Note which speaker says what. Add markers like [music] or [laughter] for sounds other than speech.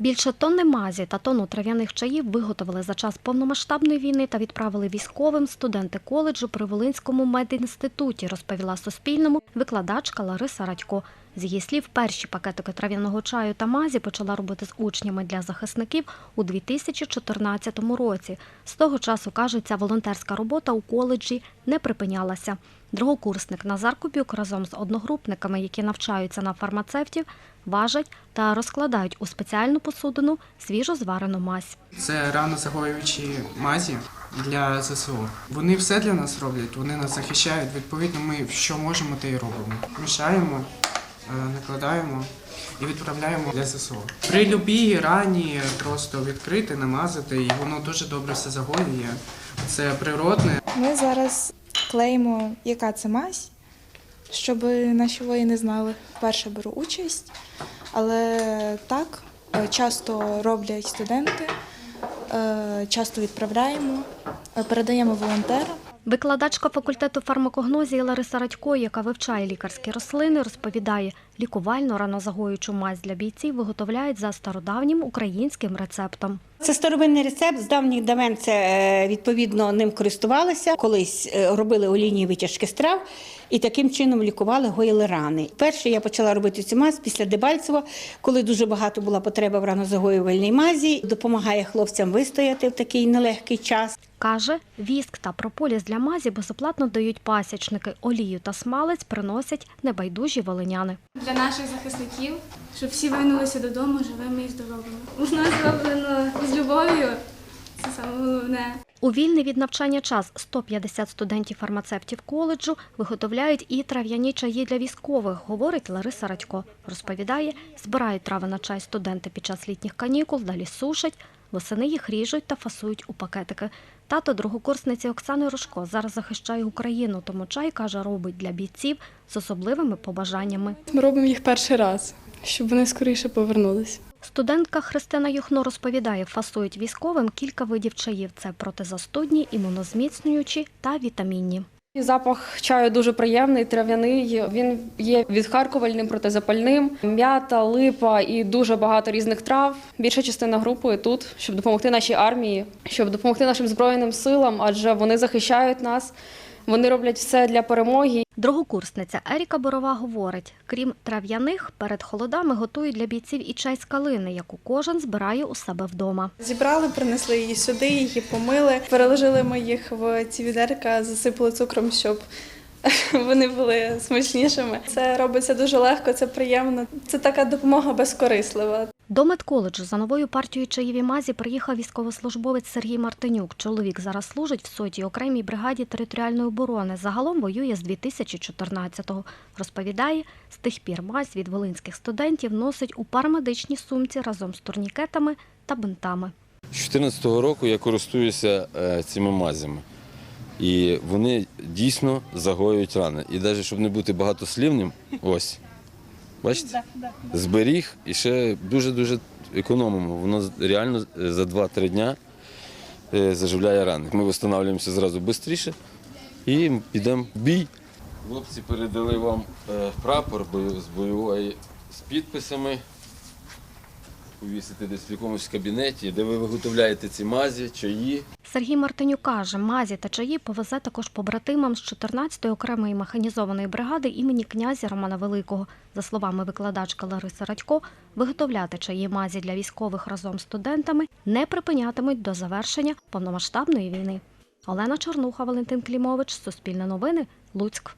Speaker 1: Більше тонни мазі та тонну трав'яних чаїв виготовили за час повномасштабної війни та відправили військовим студенти коледжу при Волинському медінституті, розповіла Суспільному викладачка Лариса Радько. З її слів, перші пакетики трав'яного чаю та мазі почала робити з учнями для захисників у 2014 році. З того часу, каже, ця волонтерська робота у коледжі не припинялася. Другокурсник Назар Кубюк разом з одногрупниками, які навчаються на фармацевтів, важать та розкладають у спеціальну посудину свіжо зварену мазь.
Speaker 2: Це ранозагоюючі мазі для ЗСУ. Вони все для нас роблять, вони нас захищають. Відповідно, ми що можемо, те й робимо. Мішаємо, накладаємо і відправляємо для ЗСУ. При любій рані просто відкрити, намазати, і воно дуже добре все загоює. Це природне.
Speaker 3: Ми зараз клеїмо, яка це мазь, щоб наші воїни знали. Вперше беру участь, але так е, часто роблять студенти, е, часто відправляємо, е, передаємо волонтерам.
Speaker 1: Викладачка факультету фармакогнозії Лариса Радько, яка вивчає лікарські рослини, розповідає, лікувальну ранозагоюючу мазь для бійців виготовляють за стародавнім українським рецептом.
Speaker 4: Це старовинний рецепт. З давніх давен це е, відповідно ним користувалися. Колись е, робили олійні витяжки з трав і таким чином лікували, гоїли рани. Перше я почала робити цю мазь після Дебальцева, коли дуже багато була потреба в ранозагоювальній мазі. Допомагає хлопцям вистояти в такий нелегкий час.
Speaker 1: Каже, віск та прополіс для мазі безоплатно дають пасічники. Олію та смалець приносять небайдужі волиняни.
Speaker 5: Для наших захисників, щоб всі вернулися додому живими і здоровими. Воно зроблено з любов'ю. Це саме головне.
Speaker 1: У вільний від навчання час 150 студентів-фармацевтів коледжу виготовляють і трав'яні чаї для військових, говорить Лариса Радько. Розповідає, збирають трави на чай студенти під час літніх канікул, далі сушать, восени їх ріжуть та фасують у пакетики. Тато другокурсниці Оксани Рожко зараз захищає Україну, тому чай, каже, робить для бійців з особливими побажаннями.
Speaker 6: Ми робимо їх перший раз, щоб вони скоріше повернулися.
Speaker 1: Студентка Христина Юхно розповідає, фасують військовим кілька видів чаїв. Це протизастудні, імунозміцнюючі та вітамінні.
Speaker 7: Запах чаю дуже приємний, трав'яний. Він є відхаркувальним, протизапальним, м'ята, липа і дуже багато різних трав. Більша частина групи тут, щоб допомогти нашій армії, щоб допомогти нашим збройним силам, адже вони захищають нас. Вони роблять все для перемоги.
Speaker 1: Другокурсниця Еріка Борова говорить, крім трав'яних, перед холодами готують для бійців і чай з калини, яку кожен збирає у себе вдома.
Speaker 3: Зібрали, принесли її сюди, її помили, переложили ми їх в ці відерка, засипали цукром, щоб [laughs] вони були смачнішими. Це робиться дуже легко, це приємно. Це така допомога безкорислива.
Speaker 1: До медколеджу за новою партією чаєві мазі приїхав військовослужбовець Сергій Мартинюк. Чоловік зараз служить в сотій окремій бригаді територіальної оборони. Загалом воює з 2014-го. Розповідає, з тих пір мазь від волинських студентів носить у парамедичній сумці разом з турнікетами та бинтами.
Speaker 8: З 2014 року я користуюся е, цими мазями. І вони дійсно загоюють рани. І навіть щоб не бути багатослівним, ось. Бачите? Зберіг і ще дуже-дуже економимо. Воно реально е, за 2-3 дня е, заживляє рани. Ми встановлюємося зразу швидше і підемо в бій. Хлопці передали вам е, прапор з бойової з підписами. Повісити десь в якомусь кабінеті, де ви виготовляєте ці мазі, чаї.
Speaker 1: Сергій Мартинюк каже, мазі та чаї повезе також побратимам з 14-ї окремої механізованої бригади імені князя Романа Великого. За словами викладачка Лариси Радько, виготовляти чаї мазі для військових разом з студентами не припинятимуть до завершення повномасштабної війни. Олена Чорнуха, Валентин Клімович, Суспільне новини, Луцьк.